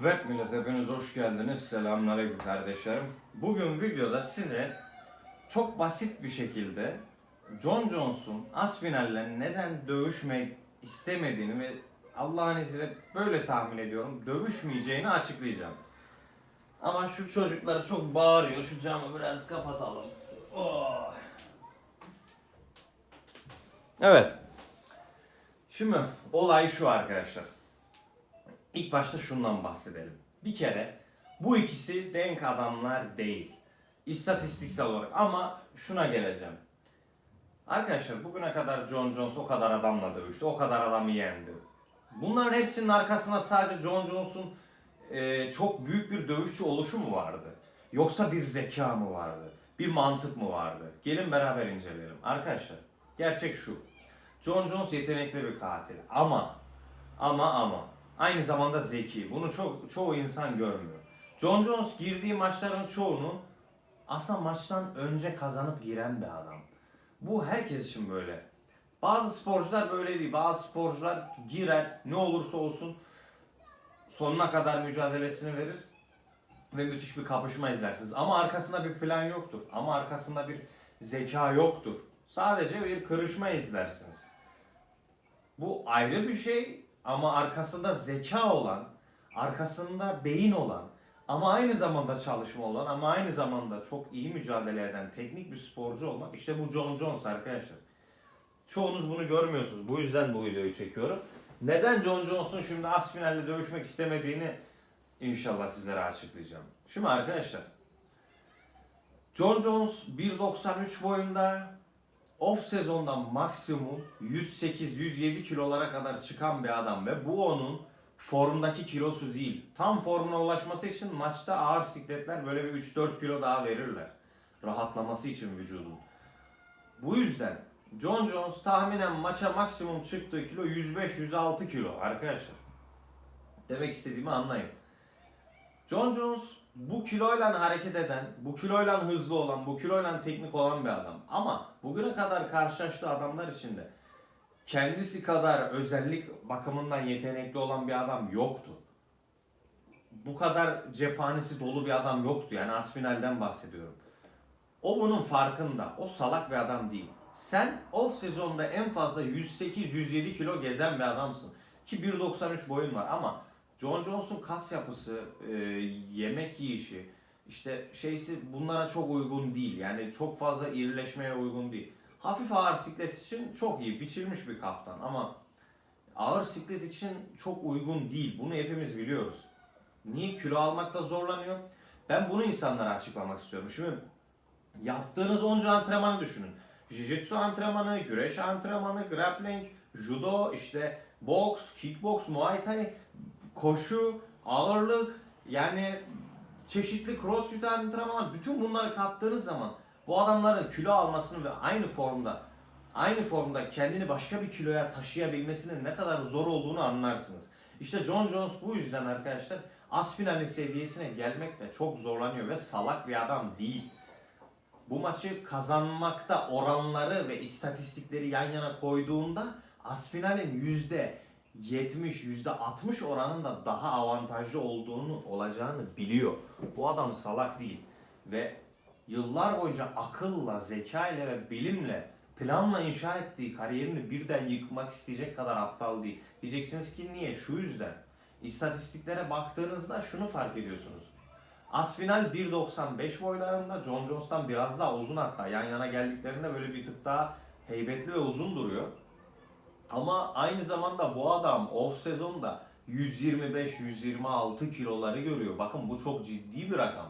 Evet millet hepiniz hoş geldiniz. Selamünaleyküm kardeşlerim. Bugün videoda size çok basit bir şekilde John Jones'un Aspinall'le neden dövüşmek istemediğini ve Allah'ın izniyle böyle tahmin ediyorum dövüşmeyeceğini açıklayacağım. Ama şu çocuklar çok bağırıyor. Şu camı biraz kapatalım. Oh. Evet. Şimdi olay şu arkadaşlar. İlk başta şundan bahsedelim. Bir kere bu ikisi denk adamlar değil. İstatistiksel olarak ama şuna geleceğim. Arkadaşlar bugüne kadar John Jones o kadar adamla dövüştü. O kadar adamı yendi. Bunların hepsinin arkasında sadece John Jones'un e, çok büyük bir dövüşçü oluşu mu vardı? Yoksa bir zeka mı vardı? Bir mantık mı vardı? Gelin beraber inceleyelim. Arkadaşlar gerçek şu. John Jones yetenekli bir katil ama ama ama aynı zamanda zeki. Bunu çok çoğu insan görmüyor. John Jones girdiği maçların çoğunu aslında maçtan önce kazanıp giren bir adam. Bu herkes için böyle. Bazı sporcular böyle değil. Bazı sporcular girer ne olursa olsun sonuna kadar mücadelesini verir ve müthiş bir kapışma izlersiniz. Ama arkasında bir plan yoktur. Ama arkasında bir zeka yoktur. Sadece bir kırışma izlersiniz. Bu ayrı bir şey ama arkasında zeka olan, arkasında beyin olan ama aynı zamanda çalışma olan ama aynı zamanda çok iyi mücadele eden teknik bir sporcu olmak işte bu John Jones arkadaşlar. Çoğunuz bunu görmüyorsunuz. Bu yüzden bu videoyu çekiyorum. Neden John Jones'un şimdi Aspinall'le dövüşmek istemediğini inşallah sizlere açıklayacağım. Şimdi arkadaşlar John Jones 1.93 boyunda off sezonda maksimum 108-107 kilolara kadar çıkan bir adam ve bu onun formdaki kilosu değil. Tam formuna ulaşması için maçta ağır sikletler böyle bir 3-4 kilo daha verirler. Rahatlaması için vücudun. Bu yüzden John Jones tahminen maça maksimum çıktığı kilo 105-106 kilo arkadaşlar. Demek istediğimi anlayın. John Jones bu kiloyla hareket eden, bu kiloyla hızlı olan, bu kiloyla teknik olan bir adam. Ama bugüne kadar karşılaştığı adamlar içinde kendisi kadar özellik bakımından yetenekli olan bir adam yoktu. Bu kadar cephanesi dolu bir adam yoktu. Yani Aspinall'den bahsediyorum. O bunun farkında. O salak bir adam değil. Sen off sezonda en fazla 108-107 kilo gezen bir adamsın. Ki 1.93 boyun var ama John Jones'un kas yapısı, e, yemek yiyişi, işte şeysi bunlara çok uygun değil. Yani çok fazla irileşmeye uygun değil. Hafif ağır siklet için çok iyi, biçilmiş bir kaftan ama ağır siklet için çok uygun değil. Bunu hepimiz biliyoruz. Niye kilo almakta zorlanıyor? Ben bunu insanlara açıklamak istiyorum. Şimdi yaptığınız onca antrenmanı düşünün. Jiu-jitsu antrenmanı, güreş antrenmanı, grappling, judo, işte boks, kickbox, muay thai, koşu, ağırlık, yani çeşitli crossfit antrenmanlar, bütün bunları kattığınız zaman bu adamların kilo almasını ve aynı formda aynı formda kendini başka bir kiloya taşıyabilmesinin ne kadar zor olduğunu anlarsınız. İşte John Jones bu yüzden arkadaşlar Aspinall'in seviyesine gelmekte çok zorlanıyor ve salak bir adam değil. Bu maçı kazanmakta oranları ve istatistikleri yan yana koyduğunda Aspinall'in yüzde 70 yüzde 60 oranında daha avantajlı olduğunu olacağını biliyor. Bu adam salak değil ve yıllar boyunca akılla, zeka ile ve bilimle planla inşa ettiği kariyerini birden yıkmak isteyecek kadar aptal değil. Diyeceksiniz ki niye? Şu yüzden. İstatistiklere baktığınızda şunu fark ediyorsunuz. Aspinal 1.95 boylarında, John Jones'tan biraz daha uzun hatta. Yan yana geldiklerinde böyle bir tık daha heybetli ve uzun duruyor. Ama aynı zamanda bu adam off sezonda 125-126 kiloları görüyor. Bakın bu çok ciddi bir rakam.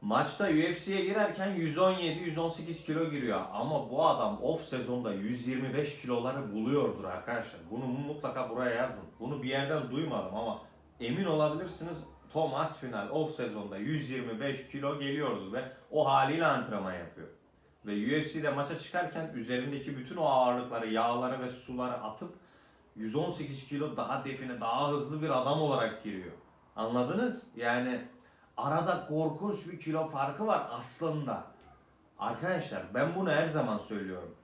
Maçta UFC'ye girerken 117-118 kilo giriyor. Ama bu adam off sezonda 125 kiloları buluyordur arkadaşlar. Bunu mutlaka buraya yazın. Bunu bir yerden duymadım ama emin olabilirsiniz Tom Aspinall off sezonda 125 kilo geliyordu ve o haliyle antrenman yapıyor. Ve UFC'de maça çıkarken üzerindeki bütün o ağırlıkları, yağları ve suları atıp 118 kilo daha define, daha hızlı bir adam olarak giriyor. Anladınız? Yani arada korkunç bir kilo farkı var aslında. Arkadaşlar ben bunu her zaman söylüyorum.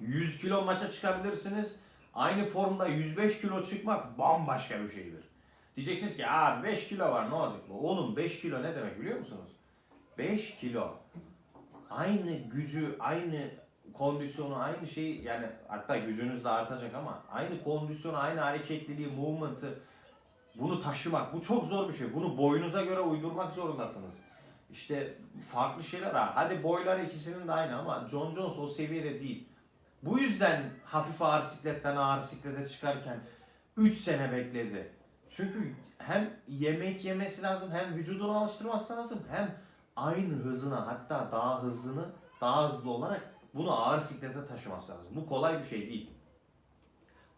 100 kilo maça çıkabilirsiniz. Aynı formda 105 kilo çıkmak bambaşka bir şeydir. Diyeceksiniz ki abi 5 kilo var ne olacak bu? Oğlum 5 kilo ne demek biliyor musunuz? 5 kilo aynı gücü, aynı kondisyonu, aynı şeyi yani hatta gücünüz de artacak ama aynı kondisyonu, aynı hareketliliği, movement'ı bunu taşımak bu çok zor bir şey. Bunu boyunuza göre uydurmak zorundasınız. İşte farklı şeyler var. Hadi boylar ikisinin de aynı ama John Jones o seviyede değil. Bu yüzden hafif ağır sikletten ağır siklete çıkarken 3 sene bekledi. Çünkü hem yemek yemesi lazım hem vücudunu alıştırması lazım hem aynı hızına hatta daha hızını daha hızlı olarak bunu ağır siklete taşıması lazım. Bu kolay bir şey değil.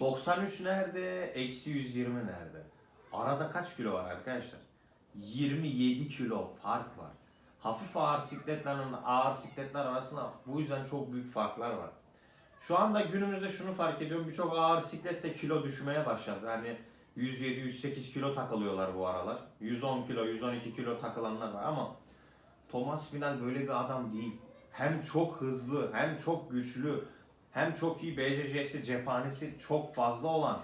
93 nerede? Eksi 120 nerede? Arada kaç kilo var arkadaşlar? 27 kilo fark var. Hafif ağır sikletlerin ağır sikletler arasında bu yüzden çok büyük farklar var. Şu anda günümüzde şunu fark ediyorum. Birçok ağır siklette kilo düşmeye başladı. Hani 107-108 kilo takılıyorlar bu aralar. 110 kilo, 112 kilo takılanlar var ama Thomas Pinal böyle bir adam değil. Hem çok hızlı, hem çok güçlü, hem çok iyi BCC'si, cephanesi çok fazla olan,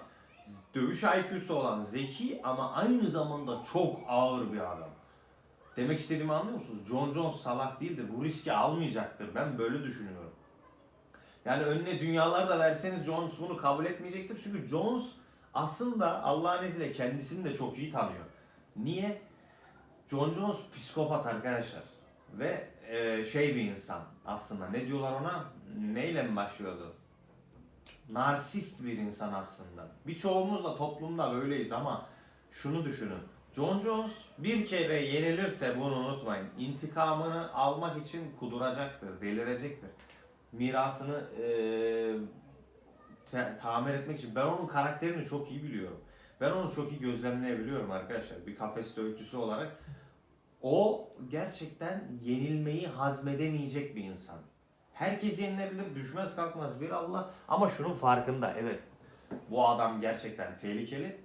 dövüş IQ'su olan, zeki ama aynı zamanda çok ağır bir adam. Demek istediğimi anlıyor musunuz? John Jones salak değildir. Bu riski almayacaktır. Ben böyle düşünüyorum. Yani önüne dünyalar da verseniz Jones bunu kabul etmeyecektir. Çünkü Jones aslında Allah'ın izniyle kendisini de çok iyi tanıyor. Niye? John Jones psikopat arkadaşlar. Ve e, şey bir insan aslında. Ne diyorlar ona? Neyle mi başlıyordu? Narsist bir insan aslında. Birçoğumuz da toplumda böyleyiz ama şunu düşünün. John Jones bir kere yenilirse bunu unutmayın. İntikamını almak için kuduracaktır, delirecektir. Mirasını eee te- tamir etmek için. Ben onun karakterini çok iyi biliyorum. Ben onu çok iyi gözlemleyebiliyorum arkadaşlar. Bir kafes dövüşçüsü olarak. O gerçekten yenilmeyi hazmedemeyecek bir insan. Herkes yenilebilir, düşmez kalkmaz bir Allah. Ama şunun farkında, evet. Bu adam gerçekten tehlikeli.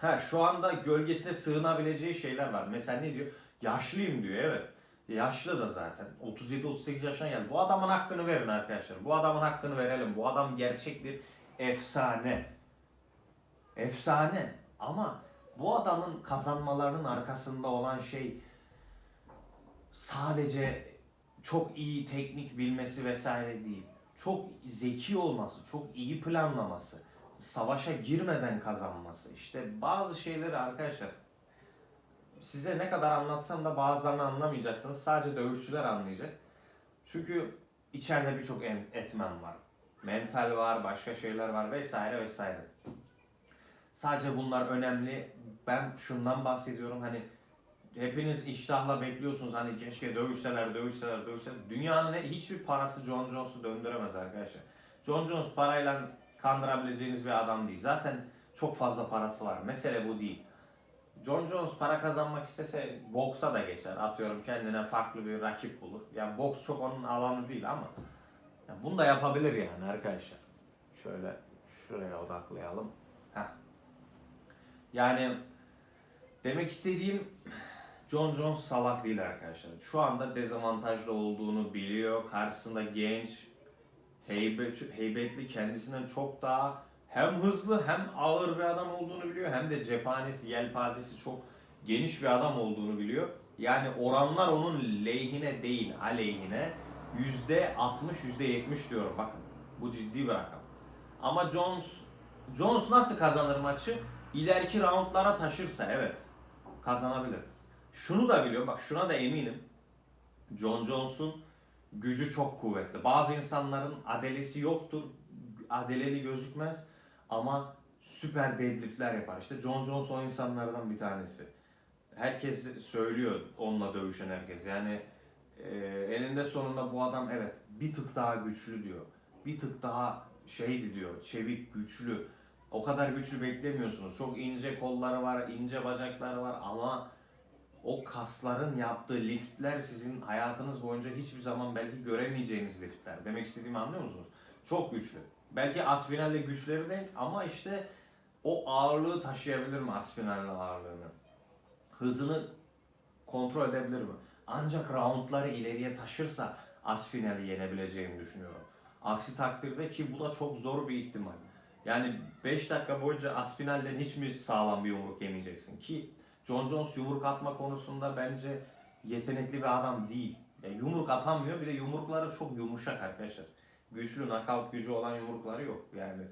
Ha şu anda gölgesine sığınabileceği şeyler var. Mesela ne diyor? Yaşlıyım diyor, evet. Yaşlı da zaten. 37-38 yaşına geldi. Bu adamın hakkını verin arkadaşlar. Bu adamın hakkını verelim. Bu adam gerçek bir efsane. Efsane. Ama bu adamın kazanmalarının arkasında olan şey sadece çok iyi teknik bilmesi vesaire değil. Çok zeki olması, çok iyi planlaması, savaşa girmeden kazanması. İşte bazı şeyleri arkadaşlar size ne kadar anlatsam da bazılarını anlamayacaksınız. Sadece dövüşçüler anlayacak. Çünkü içeride birçok en- etmen var. Mental var, başka şeyler var vesaire vesaire. Sadece bunlar önemli. Ben şundan bahsediyorum hani hepiniz iştahla bekliyorsunuz hani keşke dövüşseler, dövüşseler, dövüşseler. Dünyanın hiçbir parası John Jones'u döndüremez arkadaşlar. John Jones parayla kandırabileceğiniz bir adam değil. Zaten çok fazla parası var. Mesele bu değil. John Jones para kazanmak istese boksa da geçer. Atıyorum kendine farklı bir rakip bulur. Yani boks çok onun alanı değil ama ya bunu da yapabilir yani arkadaşlar. Şöyle şuraya odaklayalım. Heh. Yani demek istediğim John Jones salak değil arkadaşlar. Şu anda dezavantajlı olduğunu biliyor. Karşısında genç, heybet, heybetli, kendisinden çok daha hem hızlı hem ağır bir adam olduğunu biliyor. Hem de cephanesi, yelpazesi çok geniş bir adam olduğunu biliyor. Yani oranlar onun lehine değil, aleyhine. Yüzde 60, yüzde 70 diyorum bakın. Bu ciddi bir rakam. Ama Jones, Jones nasıl kazanır maçı? İleriki roundlara taşırsa evet kazanabilir. Şunu da biliyor, bak şuna da eminim. John Jones'un gücü çok kuvvetli. Bazı insanların adelesi yoktur, adeleli gözükmez ama süper deadliftler yapar. İşte John Jones o insanlardan bir tanesi. Herkes söylüyor onunla dövüşen herkes. Yani e, elinde sonunda bu adam evet bir tık daha güçlü diyor. Bir tık daha şeydi diyor, çevik, güçlü. O kadar güçlü beklemiyorsunuz. Çok ince kolları var, ince bacakları var ama o kasların yaptığı liftler sizin hayatınız boyunca hiçbir zaman belki göremeyeceğiniz liftler. Demek istediğimi anlıyor musunuz? Çok güçlü. Belki Aspinal'le güçleri denk ama işte o ağırlığı taşıyabilir mi Aspinal'in ağırlığını? Hızını kontrol edebilir mi? Ancak roundları ileriye taşırsa Aspinal'i yenebileceğini düşünüyorum. Aksi takdirde ki bu da çok zor bir ihtimal. Yani 5 dakika boyunca Aspinall'den hiç mi sağlam bir yumruk yemeyeceksin ki John Jones yumruk atma konusunda bence yetenekli bir adam değil. Ya yumruk atamıyor bir de yumrukları çok yumuşak arkadaşlar. Güçlü knockout gücü olan yumrukları yok. Yani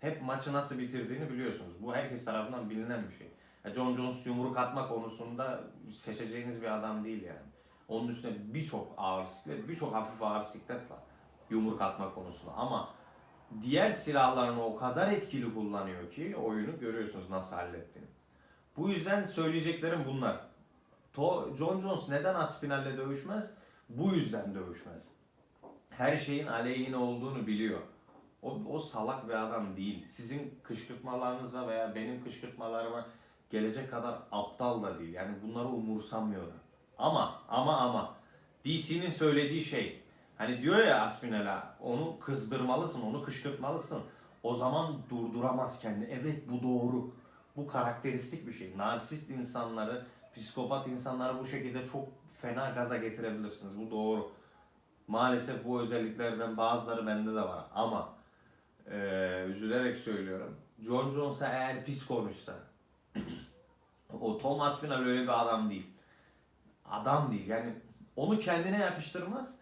hep maçı nasıl bitirdiğini biliyorsunuz. Bu herkes tarafından bilinen bir şey. Ya John Jones yumruk atma konusunda seçeceğiniz bir adam değil yani. Onun üstüne birçok ağır siklet, birçok hafif ağır siklet var yumruk atma konusunda. Ama diğer silahlarını o kadar etkili kullanıyor ki oyunu görüyorsunuz nasıl hallettiğini. Bu yüzden söyleyeceklerim bunlar. To John Jones neden Aspinall'le dövüşmez? Bu yüzden dövüşmez. Her şeyin aleyhine olduğunu biliyor. O, o salak bir adam değil. Sizin kışkırtmalarınıza veya benim kışkırtmalarıma gelecek kadar aptal da değil. Yani bunları umursamıyor da. Ama ama ama DC'nin söylediği şey hani diyor ya Aspinall'a onu kızdırmalısın, onu kışkırtmalısın. O zaman durduramaz kendini. Evet bu doğru. Bu karakteristik bir şey. Narsist insanları, psikopat insanları bu şekilde çok fena gaza getirebilirsiniz. Bu doğru. Maalesef bu özelliklerden bazıları bende de var. Ama eee, üzülerek söylüyorum. John Jones'a eğer pis konuşsa o Tom Aspinall öyle bir adam değil. Adam değil. Yani onu kendine yakıştırmaz.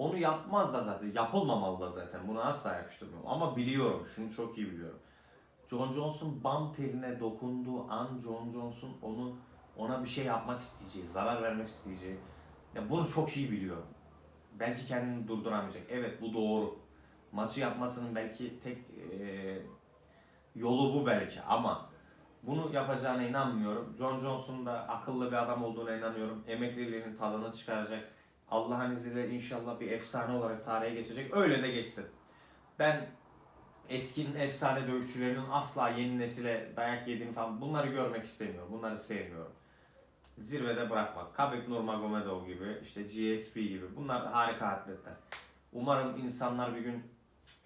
Onu yapmaz da zaten. Yapılmamalı da zaten. Bunu asla yakıştırmıyorum. Ama biliyorum. Şunu çok iyi biliyorum. John Jones'un bam teline dokunduğu an John Jones'un onu ona bir şey yapmak isteyeceği, zarar vermek isteyeceği. Ya bunu çok iyi biliyorum. Belki kendini durduramayacak. Evet bu doğru. Maçı yapmasının belki tek eee, yolu bu belki ama bunu yapacağına inanmıyorum. John Jones'un da akıllı bir adam olduğuna inanıyorum. Emekliliğinin tadını çıkaracak. Allah'ın izniyle inşallah bir efsane olarak tarihe geçecek. Öyle de geçsin. Ben eskinin efsane dövüşçülerinin asla yeni nesile dayak yediğini falan bunları görmek istemiyorum. Bunları sevmiyorum. Zirvede bırakmak. Khabib Nurmagomedov gibi, işte GSP gibi. Bunlar harika atletler. Umarım insanlar bir gün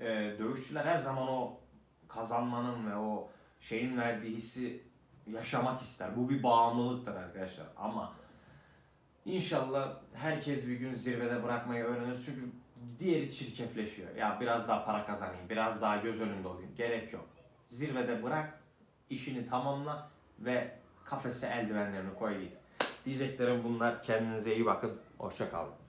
e, dövüşçüler her zaman o kazanmanın ve o şeyin verdiği hissi yaşamak ister. Bu bir bağımlılıktır arkadaşlar. Ama inşallah herkes bir gün zirvede bırakmayı öğrenir. Çünkü diğeri çirkefleşiyor. Ya biraz daha para kazanayım, biraz daha göz önünde olayım. Gerek yok. Zirvede bırak, işini tamamla ve kafese eldivenlerini koy git. Diyeceklerim bunlar. Kendinize iyi bakın. Hoşça kalın.